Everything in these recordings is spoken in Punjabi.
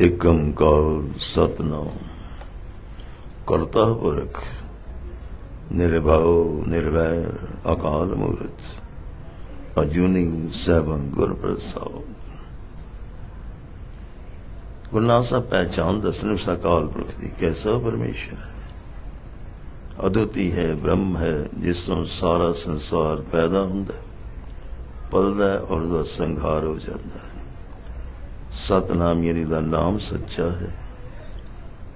ਇਕ ਓੰਕਾਰ ਸਤਨਾਮ। ਕਰਤਾ ਪੁਰਖ, ਨਿਰਭਉ ਨਿਰਵੈਰ ਅਕਾਲ ਮੂਰਤ, ਅਜੂਨੀ ਸੈਭੰ ਗੁਰ ਪ੍ਰਸਾਦ। ਗੁਰਨਾਮ ਸਾਹਿਬ ਪਹਿਚਾਨ ਦਸਨ ਸਕਾਲ ਪੁਰਖ ਦੀ ਕੈਸਾ ਪਰਮੇਸ਼ਰ ਹੈ? ਅਦੁੱਤੀ ਹੈ, ਬ੍ਰਹਮ ਹੈ, ਜਿਸ ਤੋਂ ਸਾਰਾ ਸੰਸਾਰ ਪੈਦਾ ਹੁੰਦਾ ਪਲਦਾ ਔਰ ਉਹਦਾ ਸੰਘਾਰ ਹੋ ਜਾਂਦਾ ਹੈ। ਸਤਨਾਮ ਯਾਨੀ ਦਾ ਨਾਮ ਸੱਚਾ ਹੈ।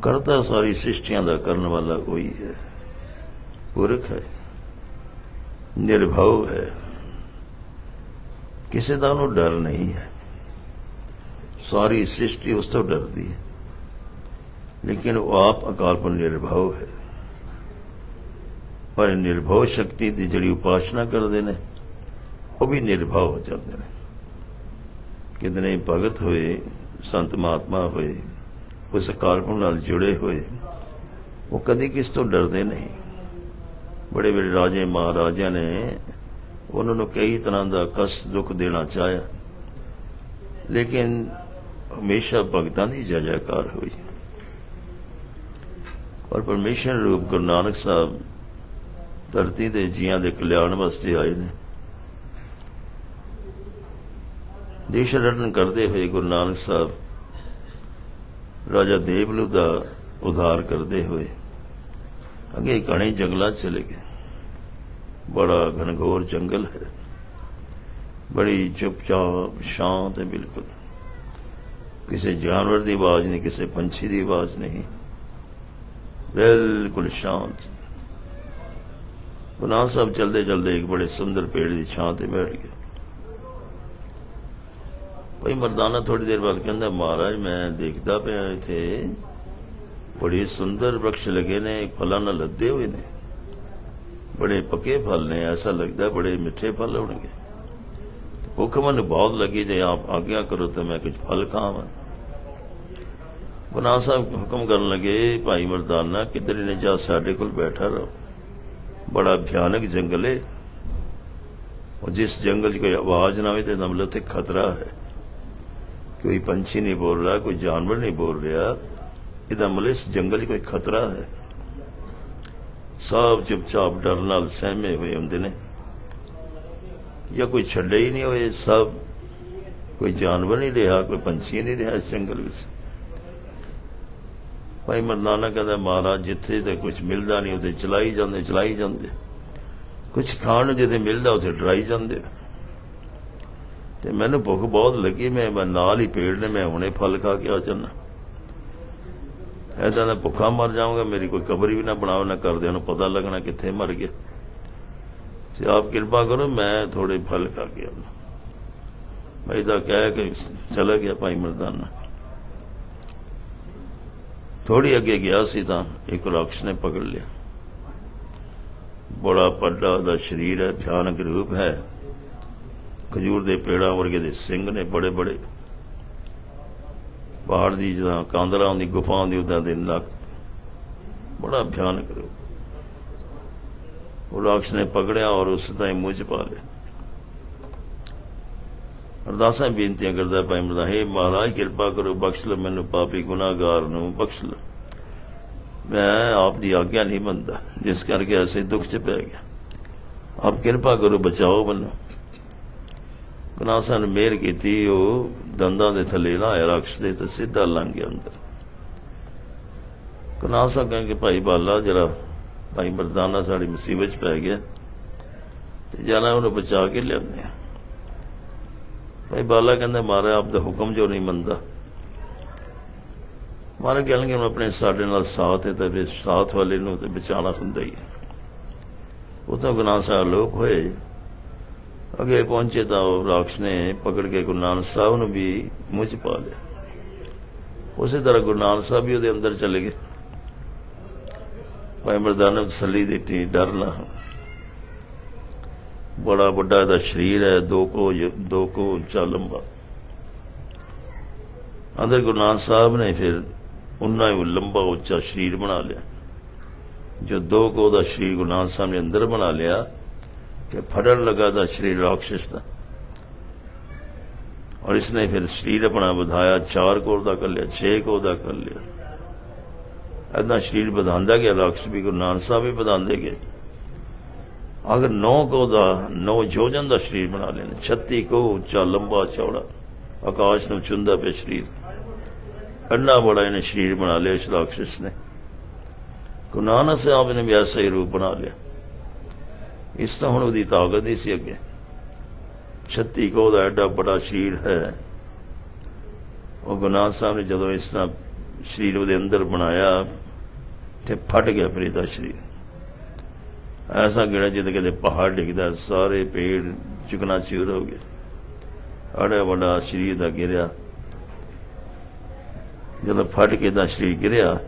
ਕਰਤਾ ਸਾਰੀ ਸ੍ਰਿਸ਼ਟੀਆਂ ਦਾ ਕਰਨ ਵਾਲਾ ਕੋਈ ਹੈ। ਪੁਰਖ ਹੈ। ਨਿਰਭਉ ਹੈ। ਕਿਸੇ ਦਾ ਉਹਨੂੰ ਡਰ ਨਹੀਂ ਹੈ। ਸਾਰੀ ਸ੍ਰਿਸ਼ਟੀ ਉਸ ਤੋਂ ਡਰਦੀ ਹੈ। ਲੇਕਿਨ ਉਹ ਆਪ ਅਕਾਲ ਪੁਰਖ ਨਿਰਭਉ ਹੈ। ਪਰ ਨਿਰਭਉ ਸ਼ਕਤੀ ਦੀ ਜਿਹੜੀ ਉਪਾਸਨਾ ਕਰਦੇ ਨੇ, ਉਹ ਵੀ ਨਿਰਭਉ ਹੋ ਜਾਂਦੇ ਨੇ। ਕਿਤਨੇ ਭਗਤ ਹੋਏ, ਸੰਤ ਮਹਾਤਮਾ ਹੋਏ, ਉਸ ਅਕਾਲ ਨਾਲ ਜੁੜੇ ਹੋਏ, ਉਹ ਕਦੇ ਕਿਸ ਤੋਂ ਡਰਦੇ ਨਹੀਂ। ਬੜੇ ਬੜੇ ਰਾਜੇ ਮਹਾਰਾਜਿਆਂ ਨੇ ਉਹਨਾਂ ਨੂੰ ਕਈ ਤਰ੍ਹਾਂ ਦਾ ਕਸ ਦੁੱਖ ਦੇਣਾ ਚਾਹਿਆ। ਲੇਕਿਨ ਹਮੇਸ਼ਾ ਭਗਤਾਂ ਦੀ ਜੈ ਜੈਕਾਰ ਹੋਈ। ਔਰ ਪਰਮੇਸ਼ਰ ਰੂਪ ਗੁਰੂ ਨਾਨਕ ਸਾਹਿਬ ਧਰਤੀ ਦੇ ਜੀਆਂ ਦੇ ਕਲਿਆਣ ਵਾਸਤੇ ਆਏ ਨੇ। ਦੇਸ਼ ਰਟਨ ਕਰਦੇ ਹੋਏ ਗੁਰੂ ਨਾਨਕ ਸਾਹਿਬ ਰਾਜਾ ਦੇਵਲੂ ਦਾ ਉਧਾਰ ਕਰਦੇ ਹੋਏ ਅੱਗੇ ਘਣੇ ਜੰਗਲਾਂ 'ਚ ਚਲੇ ਗਏ। ਬੜਾ ਘਨਘੋਰ ਜੰਗਲ ਹੈ। ਬੜੀ ਚੁੱਪਚਾਪ, ਸ਼ਾਂਤ ਹੈ ਬਿਲਕੁਲ। ਕਿਸੇ ਜਾਨਵਰ ਦੀ ਆਵਾਜ਼ ਨਹੀਂ, ਕਿਸੇ ਪੰਛੀ ਦੀ ਆਵਾਜ਼ ਨਹੀਂ। ਬਿਲਕੁਲ ਸ਼ਾਂਤ। ਗੁਨਾਹ ਸਾਹਿਬ ਚਲਦੇ ਚਲਦੇ ਇੱਕ ਬੜੇ ਸੁੰਦਰ ਪੇੜ ਦੀ ਛਾਂ ਤੇ ਬੈਠ ਗਏ। ਭਾਈ ਮਰਦਾਨਾ ਥੋੜੀ ਦੇਰ ਬਾਅਦ ਕਹਿੰਦਾ, ਮਹਾਰਾਜ, ਮੈਂ ਦੇਖਦਾ ਪਿਆ ਇੱਥੇ। ਬੜੇ ਸੁੰਦਰ ਵਰਕਸ਼ ਲਗੇ ਨੇ, ਫਲਾਂ ਨਾਲ ਲੱਦੇ ਹੋਏ ਨੇ। ਬੜੇ ਪੱਕੇ ਫਲ ਨੇ, ਐਸਾ ਲੱਗਦਾ ਬੜੇ ਮਿੱਠੇ ਫਲ ਹੋਣਗੇ। ਭੁੱਖ ਮੈਨੂੰ ਬਹੁਤ ਲੱਗੀ, ਜੇ ਆਪ ਆਗਿਆ ਕਰੋ ਤਾਂ ਮੈਂ ਕੁਝ ਫਲ ਖਾਵਾਂ। ਗੁਨਾਹ ਸਾਹਿਬ ਹੁਕਮ ਕਰਨ ਲੱਗੇ, ਭਾਈ ਮਰਦਾਨਾ, ਕਿਧਰ ਨੇ ਜਾ ਸਾਡੇ ਕੋਲ ਬੈਠਾ ਰਹੋ। ਬੜਾ ਭਿਆਨਕ ਜੰਗਲ ਹੈ ਉਹ ਜਿਸ ਜੰਗਲ 'ਚ ਕੋਈ ਆਵਾਜ਼ ਨਾ ਆਵੇ ਤੇ ਦਮਲੇ ਉੱਤੇ ਖਤਰਾ ਹੈ। ਕੋਈ ਪੰਛੀ ਨਹੀਂ ਬੋਲ ਰਿਹਾ, ਕੋਈ ਜਾਨਵਰ ਨਹੀਂ ਬੋਲ ਰਿਹਾ। ਇਹਦਾ ਮਤਲਬ ਜੰਗਲ 'ਚ ਕੋਈ ਖਤਰਾ ਹੈ। ਸਭ ਚੁੱਪਚਾਪ ਡਰ ਨਾਲ ਸਹਿਮੇ ਹੋਏ ਹੁੰਦੇ ਨੇ। ਜਾਂ ਕੋਈ ਛੱਡੇ ਹੀ ਨਹੀਂ ਹੋਏ ਸਭ। ਕੋਈ ਜਾਨਵਰ ਨਹੀਂ ਰਿਹਾ, ਕੋਈ ਪੰਛੀ ਨਹੀਂ ਰਿਹਾ ਇਸ ਜੰਗਲ ਵਿੱਚ। ਭਾਈ ਮਰਦਾਨਾ ਕਹਿੰਦਾ, ਮਹਾਰਾਜ, ਜਿੱਥੇ ਤੇ ਕੁਝ ਮਿਲਦਾ ਨਹੀਂ, ਉੱਥੇ ਚਲਾਈ ਜਾਂਦੇ ਚਲਾਈ ਜਾਂਦੇ। ਕੁਝ ਖਾਣ ਨੂੰ ਜਿੱਥੇ ਮਿਲਦਾ, ਉੱਥੇ ਡਰਾਈ ਜਾਂਦੇ। ਤੇ ਮੈਨੂੰ ਭੁੱਖ ਬਹੁਤ ਲੱਗੀ, ਮੈਂ ਮੈਂ ਨਾਲ ਹੀ ਪੇੜ ਨੇ ਮੈਂ ਹੁਣੇ ਫਲ ਖਾ ਕੇ ਆ ਜਾਣਾ ਐਦਾਂ ਦਾ ਭੁੱਖਾ ਮਰ ਜਾਊਂਗਾ, ਮੇਰੀ ਕੋਈ ਕਬਰ ਵੀ ਨਾ ਬਣਾਓ, ਨਾ ਕਰਦੇ ਉਹਨੂੰ ਪਤਾ ਲੱਗਣਾ ਕਿੱਥੇ ਮਰ ਗਿਆ। ਤੇ ਆਪ ਕਿਰਪਾ ਕਰੋ, ਮੈਂ ਥੋੜੇ ਫਲ ਖਾ ਕੇ ਆਉਣਾ ਮੈਂ ਇਹਦਾ ਕਹਿ ਕੇ ਚਲਾ ਗਿਆ ਭਾਈ ਮਰਦਾਨਾ। ਥੋੜੀ ਅੱਗੇ ਗਿਆ ਸੀ ਤਾਂ ਇੱਕ ਰਾਖਸ਼ ਨੇ ਪਕੜ ਲਿਆ। ਬੜਾ ਵੱਡਾ ਦਾ ਸਰੀਰ ਹੈ, ਭਿਆਨਕ ਰੂਪ ਹੈ। ਖਜੂਰ ਦੇ ਪੇੜਾਂ ਵਰਗੇ ਦੇ ਸਿੰਘ ਨੇ ਬੜੇ ਬੜੇ। ਪਹਾੜ ਦੀ ਜਦਾਂ ਕਾਂਦਰਾ ਹੁੰਦੀ ਗੁਫਾ ਹੁੰਦੀ ਉਦਾਂ ਦੇ ਨੱਕ। ਬੜਾ ਭਿਆਨਕ ਰੂਪ। ਉਹ ਰਾਖਸ਼ ਨੇ ਪਕੜਿਆ ਔਰ ਉਸ ਦਾ ਹੀ ਮੂੰਹ ਚ ਪਾ ਲਿਆ। ਅਰਦਾਸਾਂ ਬੇਨਤੀਆਂ ਕਰਦਾ ਭਾਈ ਮਰਦਾ, ਹੈ ਮਹਾਰਾਜ, ਕਿਰਪਾ ਕਰੋ, ਬਖਸ਼ ਲਓ ਮੈਨੂੰ ਪਾਪੀ ਗੁਨਾਹਗਾਰ ਨੂੰ, ਬਖਸ਼ ਲਓ ਮੈਂ ਆਪ ਦੀ ਆਗਿਆ ਨਹੀਂ ਮੰਨਦਾ, ਜਿਸ ਕਰਕੇ ਐਸੇ ਦੁੱਖ ਚ ਪੈ ਗਿਆ ਆਪ ਕਿਰਪਾ ਕਰੋ, ਬਚਾਓ ਮੈਨੂੰ। ਕਨਾਸਾ ਨੇ ਮਿਹਰ ਕੀਤੀ, ਉਹ ਦੰਦਾਂ ਦੇ ਥੱਲੇ ਨਾ ਆਇਆ, ਰਕਸ਼ ਦੇ ਤੇ ਸਿੱਧਾ ਲੰਘ ਗਿਆ ਅੰਦਰ। ਗੁਨਾਹਸਾਂ ਕਹਿੰਗੇ ਭਾਈ ਬਾਲਾ ਜਰਾ ਭਾਈ ਮਰਦਾਨਾ ਸਾਡੀ ਮੁਸੀਬਤ ਚ ਪੈ ਗਿਆ, ਤੇ ਜਾਣਾ ਉਹਨੂੰ ਬਚਾ ਕੇ ਲਿਆਉਂਦੇ ਆ। ਭਾਈ ਬਾਲਾ ਕਹਿੰਦਾ ਮਾਰਾ ਆਪ ਦਾ ਹੁਕਮ ਜੋ ਨਹੀਂ ਮੰਨਦਾ। ਮਾਰਾ ਕਹਿਣਗੇ, ਹੁਣ ਆਪਣੇ ਸਾਡੇ ਨਾਲ ਸਾਥ ਹੈ ਤਾਂ ਫਿਰ ਸਾਥ ਵਾਲੇ ਨੂੰ ਤੇ ਬਚਾਉਣਾ ਹੁੰਦਾ ਹੀ ਹੈ। ਉਹ ਤਾਂ ਗੁਨਾਹ ਲੋਕ ਹੋਏ। ਅੱਗੇ ਪਹੁੰਚੇ ਤਾਂ ਉਹ ਰਾਖਸ਼ ਨੇ ਪਕੜ ਕੇ ਗੁਰੂ ਨਾਨਕ ਸਾਹਿਬ ਨੂੰ ਵੀ ਮੂੰਹ ਪਾ ਲਿਆ। ਉਸੇ ਤਰ੍ਹਾਂ ਗੁਰੂ ਨਾਨਕ ਸਾਹਿਬ ਵੀ ਉਹਦੇ ਅੰਦਰ ਚਲੇ ਗਏ। ਭਾਈ ਮਰਦਾਨਾ ਤਸੱਲੀ ਦਿੱਤੀ ਡਰ ਨਾ ਬੜਾ ਵੱਡਾ ਇਹਦਾ ਸਰੀਰ ਹੈ, ਦੋ ਕੋ ਦੋ ਕੋ ਉੱਚਾ ਲੰਬਾ। ਅੰਦਰ ਗੁਰੂ ਨਾਨਕ ਸਾਹਿਬ ਨੇ ਫਿਰ ਉਹਨਾਂ ਹੀ ਲੰਬਾ ਉੱਚਾ ਸਰੀਰ ਬਣਾ ਲਿਆ। ਜੋ ਦੋ ਕੋ ਦਾ ਸਰੀਰ ਗੁਰੂ ਨਾਨਕ ਸਾਹਿਬ ਨੇ ਅੰਦਰ ਬਣਾ ਲਿਆ ਕਿ ਫੜਨ ਲਗਾ ਦਾ ਸ੍ਰੀ ਰਾਖਸ਼ ਦਾ। ਔਰ ਇਸਨੇ ਫਿਰ ਸਰੀਰ ਆਪਣਾ ਵਧਾਇਆ 4 ਕੋਰ ਦਾ ਕਰ ਲਿਆ 6 ਕੋਰ ਦਾ ਕਰ ਲਿਆ। ਏਦਾਂ ਸਰੀਰ ਵਧਾਉਂਦਾ ਗਿਆ, ਰਾਖਸ਼ ਵੀ ਗੁਰੂ ਨਾਨਕ ਸਾਹਿਬ ਵੀ ਵਧਾਉਂਦੇ ਗਏ। ਅਗਰ 9 ਕੋ ਦਾ 9 ਜੋਜਨ ਦਾ ਸਰੀਰ ਬਣਾ ਲੈਣ 36 ਕੋ ਉੱਚਾ ਲੰਬਾ ਚੌੜਾ, ਆਕਾਸ਼ ਨੂੰ ਚੁੰਦਾ ਪਿਆ ਸਰੀਰ। ਅੰਨਾ ਬੜਾ ਇਹਨੇ ਸਰੀਰ ਬਣਾ ਲਿਆ ਇਸ ਰਾਖਸ਼ ਨੇ। ਗੁਰੂ ਨਾਨਕ ਸਾਹਿਬ ਨੇ ਵੀ ਐਸਾ ਹੀ ਰੂਪ ਬਣਾ ਲਿਆ। ਇਸ ਤਾਂ ਹੁਣ ਉਹਦੀ ਤਾਕਤ ਨਹੀਂ ਸੀ ਅੱਗੇ। 36 ਕੋ ਦਾ ਐਡਾ ਬੜਾ ਸਰੀਰ ਹੈ। ਉਹ ਗੁਰੂ ਨਾਨਕ ਸਾਹਿਬ ਨੇ ਜਦੋਂ ਇਸ ਤਰ੍ਹਾਂ ਸਰੀਰ ਉਹਦੇ ਅੰਦਰ ਬਣਾਇਆ, ਤੇ ਫਟ ਗਿਆ ਫਿਰ ਇਹਦਾ ਸਰੀਰ। ਐਸਾ ਗਿੜਾ ਜਿੱਦ ਕਿਤੇ ਪਹਾੜ ਡਿੱਗਦਾ, ਸਾਰੇ ਪੇੜ ਚੁਕਨਾ ਚੂਰ ਹੋ ਗਏ। ਅੜਾ ਵੱਡਾ ਸਰੀਰ ਦਾ ਗਿਰਿਆ। ਜਦੋਂ ਫਟ ਕੇ ਦਾ ਸਰੀਰ ਗਿਰਿਆ,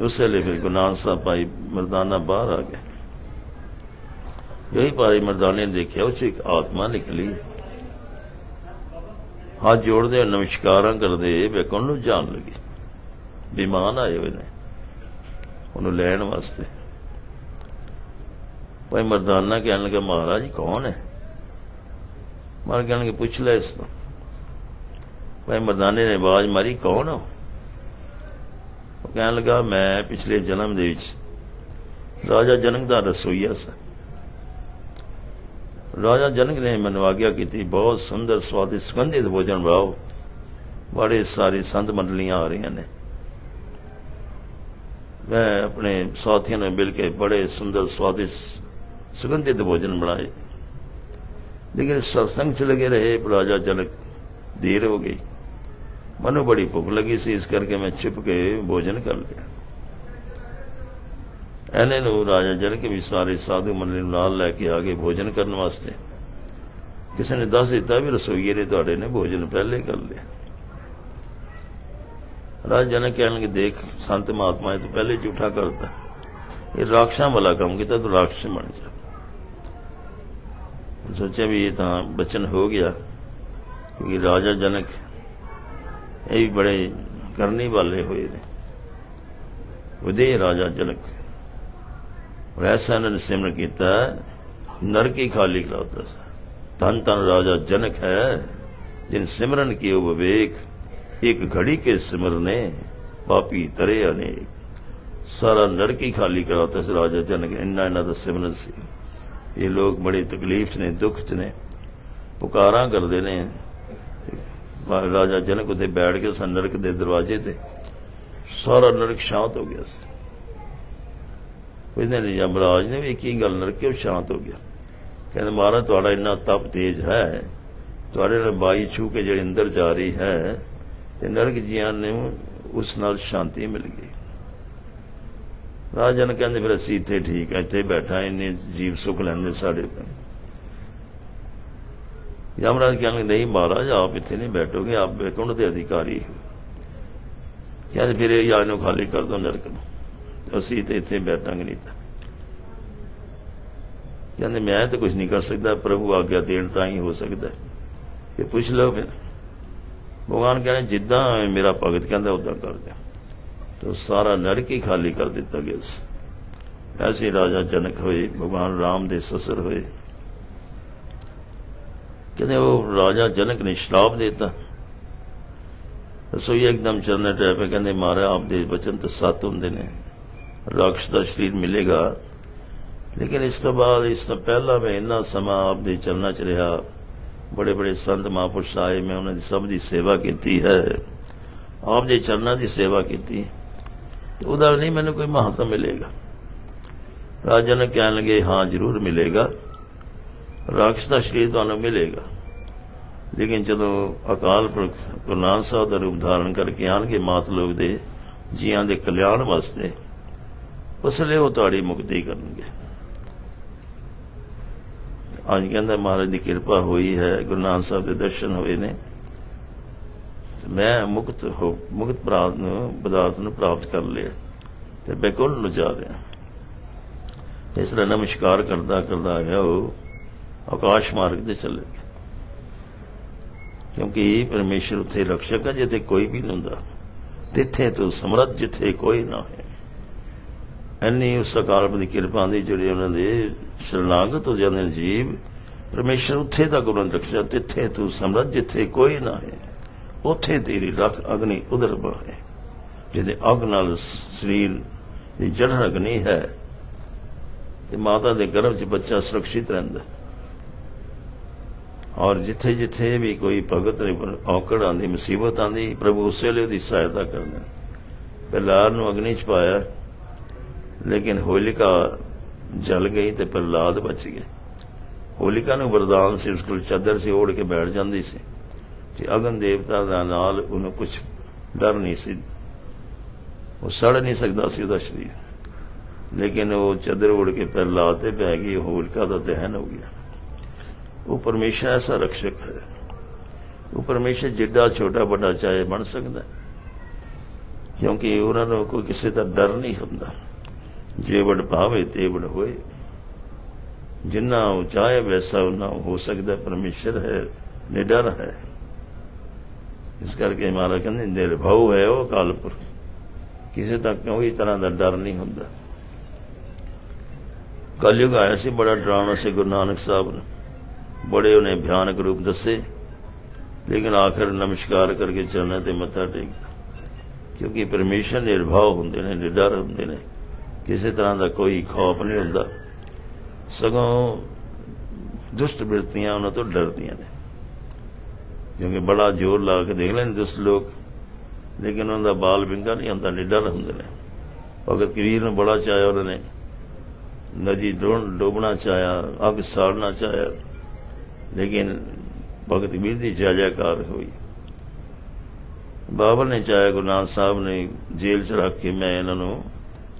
ਉਸੇ ਲਈ ਫਿਰ ਗੁਨਾਹ ਸਾਹਿਬ ਭਾਈ ਮਰਦਾਨਾ ਬਾਹਰ ਆ ਗਿਆ ਯਹੀ ਭਾਈ ਮਰਦਾਨੇ ਨੇ ਦੇਖਿਆ ਉਸ 'ਚ ਇੱਕ ਆਤਮਾ ਨਿਕਲੀ। ਹੱਥ ਜੋੜਦੇ ਨਮਸਕਾਰਾਂ ਕਰਦੇ ਵੇਖਣ ਨੂੰ ਜਾਣ ਲੱਗੇ। ਵਿਮਾਨ ਆਏ ਹੋਏ ਨੇ, ਉਹਨੂੰ ਲੈਣ ਵਾਸਤੇ। ਭਾਈ ਮਰਦਾਨਾ ਕਹਿਣ ਲੱਗਾ, ਮਹਾਰਾਜ, ਕੌਣ ਹੈ? ਮਾਰ ਕਹਿਣਗੇ ਪੁੱਛ ਲੈ ਇਸ ਤੋਂ। ਭਾਈ ਮਰਦਾਨੇ ਨੇ ਆਵਾਜ਼ ਮਾਰੀ, ਕੌਣ ਹੋ? ਉਹ ਕਹਿਣ ਲੱਗਾ, ਮੈਂ ਪਿਛਲੇ ਜਨਮ ਦੇ ਵਿੱਚ, ਰਾਜਾ ਜਨਕ ਦਾ ਰਸੋਈਆ ਸਾਂ। ਰਾਜਾ ਜਨਕ ਨੇ ਮੈਨੂੰ ਆਗਿਆ ਕੀਤੀ, ਬਹੁਤ ਸੁੰਦਰ ਸਵਾਦਿਸ਼ਟ ਸੁਗੰਧਿਤ ਭੋਜਨ ਬਣਾਓ। ਬੜੇ ਸਾਰੇ ਸੰਤ ਮੰਡਲੀਆਂ ਆ ਰਹੀਆਂ ਨੇ। ਮੈਂ ਆਪਣੇ ਸਾਥੀਆਂ ਨੂੰ ਮਿਲ ਕੇ ਬੜੇ ਸੁੰਦਰ ਸਵਾਦਿਸ਼ਟ ਸੁਗੰਧਿਤ ਭੋਜਨ ਬਣਾਏ। ਲੇਕਿਨ ਸਤਸੰਗ ਚ ਲਗੇ ਰਹੇ ਰਾਜਾ ਜਨਕ ਦੇਰ ਹੋ ਗਈ ਮੈਨੂੰ ਬੜੀ ਭੁੱਖ ਲੱਗੀ ਸੀ, ਇਸ ਕਰਕੇ ਮੈਂ ਛਿਪ ਕੇ ਭੋਜਨ ਕਰ ਲਿਆ। ਐਨੇ ਨੂੰ ਰਾਜਾ ਜਨਕ ਵੀ ਸਾਰੇ ਸਾਧੂ ਮੰਡਲੀ ਨੂੰ ਨਾਲ ਲੈ ਕੇ ਆ ਗਏ ਭੋਜਨ ਕਰਨ ਵਾਸਤੇ। ਕਿਸੇ ਨੇ ਦੱਸ ਦਿੱਤਾ ਵੀ ਰਸੋਈਏ ਨੇ ਤੁਹਾਡੇ ਨੇ ਭੋਜਨ ਪਹਿਲੇ ਕਰ ਲਿਆ। ਰਾਜਾ ਜਨਕ ਕਹਿਣ ਲੱਗੇ, ਦੇਖ ਸੰਤ ਮਹਾਤਮਾ ਇਹ ਤੋਂ ਪਹਿਲੇ ਝੂਠਾ ਕਰਤਾ। ਇਹ ਰਾਖਸ਼ਾਂ ਵਾਲਾ ਕੰਮ ਕੀਤਾ, ਤੂੰ ਰਾਖਸ਼ ਬਣ ਜਾ। ਸੋਚਿਆ ਵੀ ਇਹ ਤਾਂ ਬਚਨ ਹੋ ਗਿਆ ਕਿ ਰਾਜਾ ਜਨਕ ਇਹ ਵੀ ਬੜੇ ਕਰਨੀ ਵਾਲੇ ਹੋਏ ਨੇ। ਉਹਦੇ ਰਾਜਾ ਜਨਕ। ਔਰ ਐਸਾ ਇਹਨਾਂ ਨੇ ਸਿਮਰਨ ਕੀਤਾ, ਨਰਕ ਹੀ ਖਾਲੀ ਕਰਾਤਾ ਸੀ। ਧੰਨ ਧੰਨ ਰਾਜਾ ਜਨਕ ਹੈ, ਜਿਨ ਸਿਮਰਨ ਕੀਓ ਵਿਵੇਕ, ਇੱਕ ਘੜੀ ਕੇ ਸਿਮਰਨੇ ਪਾਪੀ ਤਰੇ ਅਨੇਕ। ਸਾਰਾ ਨਰਕ ਹੀ ਖਾਲੀ ਕਰਾਤਾ ਸੀ ਰਾਜਾ ਜਨਕ, ਇੰਨਾ ਇਹਨਾਂ ਦਾ ਸਿਮਰਨ ਸੀ। ਇਹ ਲੋਕ ਬੜੇ ਤਕਲੀਫ ਨੇ, ਦੁੱਖ 'ਚ ਨੇ, ਪੁਕਾਰਾਂ ਕਰਦੇ ਨੇ। ਰਾਜਾ ਜਨਕ ਉੱਤੇ ਬੈਠ ਕੇ ਉਸ ਨਰਕ ਦੇ ਦਰਵਾਜ਼ੇ ਤੇ ਸਾਰਾ ਨਰਕ ਸ਼ਾਂਤ ਹੋ ਗਿਆ ਸੀ। ਉਹਨੇ ਨੇ ਯਮਰਾਜ ਨੇ ਵੀ ਕੀ ਗੱਲ ਨਰਕ ਕਿਉਂ ਸ਼ਾਂਤ ਹੋ ਗਿਆ। ਕਹਿੰਦੇ ਮਹਾਰਾਜ, ਤੁਹਾਡਾ ਇੰਨਾ ਤਪ ਤੇਜ ਹੈ। ਤੁਹਾਡੇ ਨਾਲ ਬਾਈ ਛੂ ਕੇ ਜਿਹੜੇ ਅੰਦਰ ਜਾ ਰਹੀ ਹੈ ਤੇ ਨਰਕ ਜੀਆਂ ਨੂੰ ਉਸ ਨਾਲ ਸ਼ਾਂਤੀ ਮਿਲ ਗਈ। ਰਾਜਨ ਕਹਿੰਦੇ, ਫਿਰ ਅਸੀਂ ਇੱਥੇ ਠੀਕ ਹੈ ਇੱਥੇ ਬੈਠਾ, ਇੰਨੇ ਜੀਵ ਸੁਖ ਲੈਂਦੇ ਸਾਡੇ ਤੋਂ। ਯਮਰਾਜ ਕਹਿੰਦੇ, ਨਹੀਂ ਮਹਾਰਾਜ, ਆਪ ਇੱਥੇ ਨਹੀਂ ਬੈਠੋਗੇ, ਆਪ ਬੇਕੁੰਡ ਦੇ ਅਧਿਕਾਰੀ ਹੋ। ਕਹਿੰਦੇ, ਫਿਰ ਇਹ ਯਾਰ ਨੂੰ ਖਾਲੀ ਕਰ ਦੋ ਨਰਕ ਨੂੰ। ਅਸੀਂ ਤੇ ਇੱਥੇ ਬੈਠਾਂਗੇ ਨਹੀਂ ਤਾਂ ਕਹਿੰਦੇ ਮੈਂ ਤਾਂ ਕੁਝ ਨਹੀਂ ਕਰ ਸਕਦਾ, ਪ੍ਰਭੂ ਆਗਿਆ ਦੇਣ ਤਾਂ ਹੀ ਹੋ ਸਕਦਾ ਇਹ ਪੁੱਛ ਲਓ ਫਿਰ। ਭਗਵਾਨ ਕਹਿੰਦੇ, ਜਿੱਦਾਂ ਮੇਰਾ ਭਗਤ ਕਹਿੰਦਾ ਉਦਾਂ ਕਰ ਦਿਓ ਤੋ ਸਾਰਾ ਨਰਕ ਹੀ ਖਾਲੀ ਕਰ ਦਿੱਤਾ ਗਿਆ ਸੀ। ਐਸੇ ਰਾਜਾ ਜਨਕ ਹੋਏ, ਭਗਵਾਨ ਰਾਮ ਦੇ ਸਸਰ ਹੋਏ। ਕਹਿੰਦੇ ਉਹ ਰਾਜਾ ਜਨਕ ਨੇ ਸ਼ਰਾਬ ਦਿੱਤਾ। ਸੋ ਇਹ ਇੱਕਦਮ ਚਰਨੇ ਟੈ ਪੇ ਕਹਿੰਦੇ ਮਾਰਾ ਆਪ ਦੇ ਬਚਨ ਤਾਂ ਸੱਤ ਹੁੰਦੇ ਨੇ। ਰਾਖਸ਼ ਦਾ ਸਰੀਰ ਮਿਲੇਗਾ। ਲੇਕਿਨ ਇਸ ਤੋਂ ਬਾਅਦ, ਇਸ ਤੋਂ ਪਹਿਲਾਂ ਮੈਂ ਇੰਨਾ ਸਮਾਂ ਆਪ ਦੇ ਚਰਨਾਂ ਚ ਰਿਹਾ। ਬੜੇ ਬੜੇ ਸੰਤ ਮਹਾਂਪੁਰਸ਼ ਆਏ, ਮੈਂ ਉਹਨਾਂ ਦੀ ਸਭ ਦੀ ਸੇਵਾ ਕੀਤੀ ਹੈ। ਆਪ ਦੇ ਚਰਨਾਂ ਦੀ ਸੇਵਾ ਕੀਤੀ। ਤੇ ਉਹਦਾ ਨਹੀਂ ਮੈਨੂੰ ਕੋਈ ਮਹੱਤਵ ਮਿਲੇਗਾ। ਰਾਜਾ ਨੇ ਕਹਿਣ ਲੱਗੇ, ਹਾਂ, ਜ਼ਰੂਰ ਮਿਲੇਗਾ। ਰਾਖਸ਼ ਦਾ ਸ਼ਰੀਰ ਤੁਹਾਨੂੰ ਮਿਲੇਗਾ। ਲੇਕਿਨ ਜਦੋਂ ਅਕਾਲ ਪੁਰਖ ਗੁਰੂ ਨਾਨਕ ਸਾਹਿਬ ਦਾ ਰੂਪ ਧਾਰਨ ਕਰਕੇ ਆਣਗੇ ਮਾਤ ਲੋਕ ਦੇ ਜੀਆਂ ਦੇ ਕਲਿਆਣ ਵਾਸਤੇ ਉਸ ਲਈ ਉਹ ਤੁਹਾਡੀ ਮੁਕਤੀ ਕਰਨਗੇ। ਅੱਜ ਕਹਿੰਦਾ ਮਹਾਰਾਜ ਦੀ ਕਿਰਪਾ ਹੋਈ ਹੈ, ਗੁਰੂ ਨਾਨਕ ਸਾਹਿਬ ਦੇ ਦਰਸ਼ਨ ਹੋਏ ਨੇ। ਮੈਂ ਮੁਕਤ ਹੋ, ਮੁਕਤ ਪ੍ਰਾਪਤ ਨੂੰ, ਪਦਾਰਥ ਨੂੰ ਪ੍ਰਾਪਤ ਕਰ ਲਿਆ ਤੇ ਬੇਕੁਲ ਨੂੰ ਜਾ ਰਿਹਾ। ਇਸ ਤਰ੍ਹਾਂ ਨਮਸਕਾਰ ਕਰਦਾ ਕਰਦਾ ਆਇਆ ਉਹ ਆਕਾਸ਼ ਮਾਰਗ ਤੇ ਚੱਲੇ ਗਿਆ। ਕਿਉਂਕਿ ਪਰਮੇਸ਼ਰ ਉੱਥੇ ਰਖਸ਼ਕ ਹੈ ਜਿੱਥੇ ਕੋਈ ਵੀ ਨਹੀਂ ਹੁੰਦਾ। ਤਿੱਥੇ ਤੋਂ ਸਮਰੱਥ ਜਿੱਥੇ ਕੋਈ ਨਾ ਹੈ ਐਨੀ ਉਸ ਅਕਾਲ ਦੀ ਕਿਰਪਾ ਦੀ ਜਿਹੜੇ ਉਹਨਾਂ ਦੇ ਸ਼ਰਨਾਗਤ ਹੋ ਜਾਂਦੇ ਨੇ ਜੀਵ, ਪਰਮੇਸ਼ਰ ਉੱਥੇ ਤੱਕ ਉਹਨਾਂ ਨੂੰ ਰੱਖਿਆ, ਤਿੱਥੇ ਤੂੰ ਸਮਰੱਥ, ਜਿੱਥੇ ਕੋਈ ਨਾ ਹੈ। ਉੱਥੇ ਤੇਰੀ ਰੱਖ ਅਗਨੀ ਉਧਰ ਬਹੇ ਜਿਹਦੇ ਅਗ ਨਾਲ ਸ- ਸਰੀਰ ਦੀ ਜੜ੍ਹ ਅਗਨੀ ਹੈ, ਤੇ ਮਾਤਾ ਦੇ ਗਰਭ 'ਚ ਬੱਚਾ ਸੁਰੱਖਿਤ ਰਹਿੰਦਾ। ਔਰ ਜਿੱਥੇ ਜਿੱਥੇ ਵੀ ਕੋਈ ਭਗਤ ਨੇ ਔਕੜ ਆਂਦੀ ਮੁਸੀਬਤ ਆਂਦੀ ਪ੍ਰਭੂ ਉਸੇ ਵੇਲੇ ਉਹਦੀ ਸਹਾਇਤਾ ਕਰਦੇ। ਨੇ ਨੂੰ ਅਗਨੀ 'ਚ ਪਾਇਆ। ਲੇਕਿਨ ਹੋਲਿਕਾ ਜਲ ਗਈ ਤੇ ਪ੍ਰਹਲਾਦ ਬਚ ਗਏ ਹੋਲਿਕਾ ਨੂੰ ਵਰਦਾਨ ਸੀ, ਉਸ ਕੋਲ ਚਾਦਰ ਸੀ, ਓੜ ਕੇ ਬੈਠ ਜਾਂਦੀ ਸੀ। ਕਿ ਅਗਨ ਦੇਵਤਾ ਦਾ ਨਾਲ ਉਹਨੂੰ ਕੁਝ ਡਰ ਨਹੀਂ ਸੀ। ਉਹ ਸੜ ਨਹੀਂ ਸਕਦਾ ਸੀ ਉਹਦਾ ਸਰੀਰ। ਲੇਕਿਨ ਉਹ ਚਾਦਰ ਓੜ ਕੇ ਪ੍ਰਹਲਾਦ ਤੇ ਪੈ ਗਈ, ਹੋਲਿਕਾ ਦਾ ਦਹਨ ਹੋ ਗਿਆ। ਉਹ ਪਰਮੇਸ਼ਰ ਐਸਾ ਰਕਸ਼ਕ ਹੈ। ਉਹ ਪਰਮੇਸ਼ਰ ਜਿੱਡਾ ਛੋਟਾ ਵੱਡਾ ਚਾਹੇ ਬਣ ਸਕਦਾ। ਕਿਉਂਕਿ ਉਹਨਾਂ ਨੂੰ ਕੋਈ ਕਿਸੇ ਦਾ ਡਰ ਨਹੀਂ ਹੁੰਦਾ। ਜੇ ਵਡ ਭਾਵੇ ਤੇ ਵਡ ਹੋਏ। ਜਿੰਨਾ ਉਹ ਚਾਹੇ ਵੈਸਾ ਉਹਨਾਂ ਹੋ ਸਕਦਾ, ਪਰਮੇਸ਼ਰ ਹੈ, ਨਿਡਰ ਹੈ। ਇਸ ਕਰਕੇ ਮਹਾਰਾਜ ਕਹਿੰਦੇ, ਨਿਰਭਉ ਹੈ ਉਹ ਕਾਲਪੁਰ ਕਿਸੇ ਦਾ ਕੋਈ ਤਰ੍ਹਾਂ ਦਾ ਡਰ ਨਹੀਂ ਹੁੰਦਾ। ਕਲਯੁਗ ਆਇਆ ਸੀ, ਬੜਾ ਡਰਾਉਣਾ ਸੀ ਗੁਰੂ ਨਾਨਕ ਸਾਹਿਬ ਨੇ। ਬੜੇ ਉਹਨੇ ਭਿਆਨਕ ਰੂਪ ਦੱਸੇ। ਲੇਕਿਨ ਆਖਰ ਨਮਸਕਾਰ ਕਰਕੇ ਚਰਨਾਂ ਤੇ ਮੱਥਾ ਟੇਕਦਾ। ਕਿਉਂਕਿ ਪਰਮੇਸ਼ਰ ਨਿਰਭਉ ਹੁੰਦੇ ਨੇ, ਨਿਡਰ ਹੁੰਦੇ ਨੇ। ਕਿਸੇ ਤਰ੍ਹਾਂ ਦਾ ਕੋਈ ਖੌਫ ਨਹੀਂ ਹੁੰਦਾ। ਸਗੋਂ ਦੁਸ਼ਟ ਬਿਰਤੀਆਂ ਉਹਨਾਂ ਤੋਂ ਡਰਦੀਆਂ ਨੇ। ਕਿਉਂਕਿ ਬੜਾ ਜ਼ੋਰ ਲਾ ਕੇ ਦੇਖ ਲੈਂਦੇ ਦੁਸ਼ਟ ਲੋਕ। ਲੇਕਿਨ ਉਹਨਾਂ ਦਾ ਬਾਲ ਵਿੰਗਾ ਨਹੀਂ ਹੁੰਦਾ ਨਿਡਰ ਹੁੰਦੇ ਨੇ। ਭਗਤ ਕਬੀਰ ਨੂੰ ਬੜਾ ਚਾਹਿਆ ਉਹਨਾਂ ਨੇ। ਨਦੀ ਡੋਣ, ਡੋਬਣਾ ਚਾਹਿਆ, ਅੱਗ ਸਾੜਨਾ ਚਾਹਿਆ। ਲੇਕਿਨ ਭਗਤ ਕਬੀਰ ਦੀ ਜੈ ਜੈਕਾਰ ਹੋਈ। ਬਾਬਰ ਨੇ ਚਾਹਿਆ ਗੁਰੂ ਨਾਨਕ ਸਾਹਿਬ ਨੇ ਜੇਲ੍ਹ ਚ ਰੱਖ ਕੇ ਮੈਂ ਇਹਨਾਂ ਨੂੰ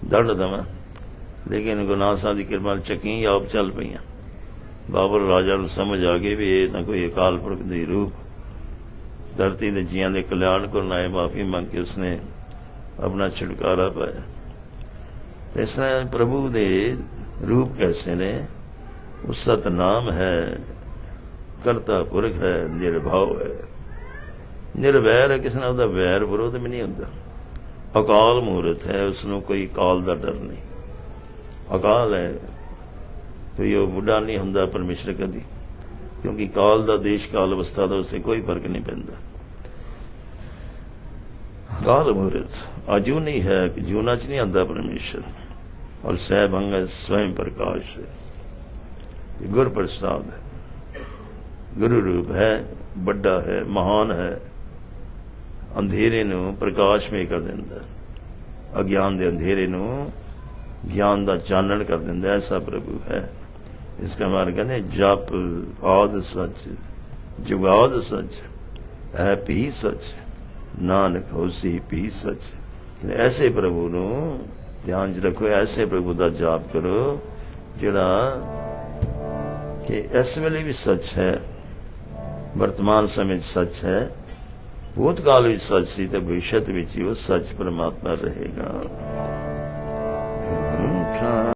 ਦੰਡ ਦੇਵਾਂ। ਲੇਕਿਨ ਗੁਰੂ ਨਾਨਕ ਸਾਹਿਬ ਦੀ ਕਿਰਪਾ ਨਾਲ ਚੱਕੀ ਆਪ ਚੱਲ ਪਈਆਂ। ਬਾਬਰ ਰਾਜਾ ਨੂੰ ਸਮਝ ਆ ਗਈ ਵੀ ਇਹ ਤਾਂ ਕੋਈ ਅਕਾਲ ਪੁਰਖ ਦੀ ਰੂਪ। ਧਰਤੀ ਦੇ ਜੀਆਂ ਦੇ ਕਲਿਆਣ ਕਰਨ ਆਏ ਮਾਫੀ ਮੰਗ ਕੇ ਉਸਨੇ ਆਪਣਾ ਛੁਟਕਾਰਾ ਪਾਇਆ। ਇਸ ਤਰ੍ਹਾਂ ਪ੍ਰਭੂ ਦੇ ਰੂਪ ਕੈਸੇ ਨੇ? ਉਸ ਸਤ ਹੈ, ਕਰਤਾ ਪੁਰਖ ਹੈ, ਨਿਰਭਉ ਹੈ। ਨਿਰਵੈਰ ਹੈ, ਕਿਸੇ ਨਾਲ ਉਹਦਾ ਵੈਰ ਵਿਰੋਧ ਵੀ ਨਹੀਂ ਹੁੰਦਾ। ਅਕਾਲ ਮੂਰਤ ਹੈ ਉਸ ਨੂੰ ਕੋਈ ਕਾਲ ਦਾ ਡਰ ਨਹੀਂ। ਅਕਾਲ ਹੈ ਕੋਈ ਉਹ ਬੁੱਢਾ ਨਹੀਂ ਹੁੰਦਾ ਪਰਮੇਸ਼ਰ ਕਦੀ ਕਿਉਂਕਿ ਕਾਲ ਦਾ ਦੇਸ਼ ਕਾਲ ਅਵਸਥਾ ਦਾ ਉਸੇ ਕੋਈ ਫ਼ਰਕ ਨਹੀਂ ਪੈਂਦਾ। ਕਾਲ ਮੂਰਤ ਅਜੂ ਨਹੀਂ ਹੈ ਕਿ ਜੂਨਾ ਚ ਨਹੀਂ ਆਂਦਾ ਪਰਮੇਸ਼ਰ ਔਰ ਸਹਿਬੰਗ ਹੈ, ਸਵੈਮ ਪ੍ਰਕਾਸ਼ ਹੈ। ਇਹ ਗੁਰ ਪ੍ਰਸਾਦ ਹੈ ਗੁਰੂ ਰੂਪ ਹੈ ਵੱਡਾ ਹੈ ਮਹਾਨ ਹੈ। ਅੰਧੇਰੇ ਨੂੰ ਪ੍ਰਕਾਸ਼ਮਈ ਕਰ ਦਿੰਦਾ। ਅਗਿਆਨ ਦੇ ਅੰਧੇਰੇ ਨੂੰ ਗਿਆਨ ਦਾ ਚਾਨਣ ਕਰ ਦਿੰਦਾ, ਐਸਾ ਪ੍ਰਭੂ ਹੈ। ਇਸ ਕਾ ਮਾਰ ਕਹਿੰਦੇ, ਜਪ ਆਦ ਸੱਚ, ਜੁਗਾਦ ਸੱਚ ਹੈ ਪੀ ਸੱਚ, ਨਾਨਕ ਹੋਸੀ ਪੀ ਸੱਚ। ਐਸੇ ਪ੍ਰਭੂ ਨੂੰ ਧਿਆਨ ਚ ਰੱਖੋ, ਐਸੇ ਪ੍ਰਭੂ ਦਾ ਜਾਪ ਕਰੋ, ਜਿਹੜਾ ਕਿ ਇਸ ਵੇਲੇ ਵੀ ਸੱਚ ਹੈ, ਵਰਤਮਾਨ ਸਮੇਂ 'ਚ ਸੱਚ ਹੈ। ਬਹੁਤ ਕਾਲ ਵਿੱਚ ਸੱਚ ਸੀ ਤੇ ਭਵਿਸ਼ਤ ਵਿੱਚ ਵੀ ਉਹ ਸੱਚ ਪਰਮਾਤਮਾ ਰਹੇਗਾ।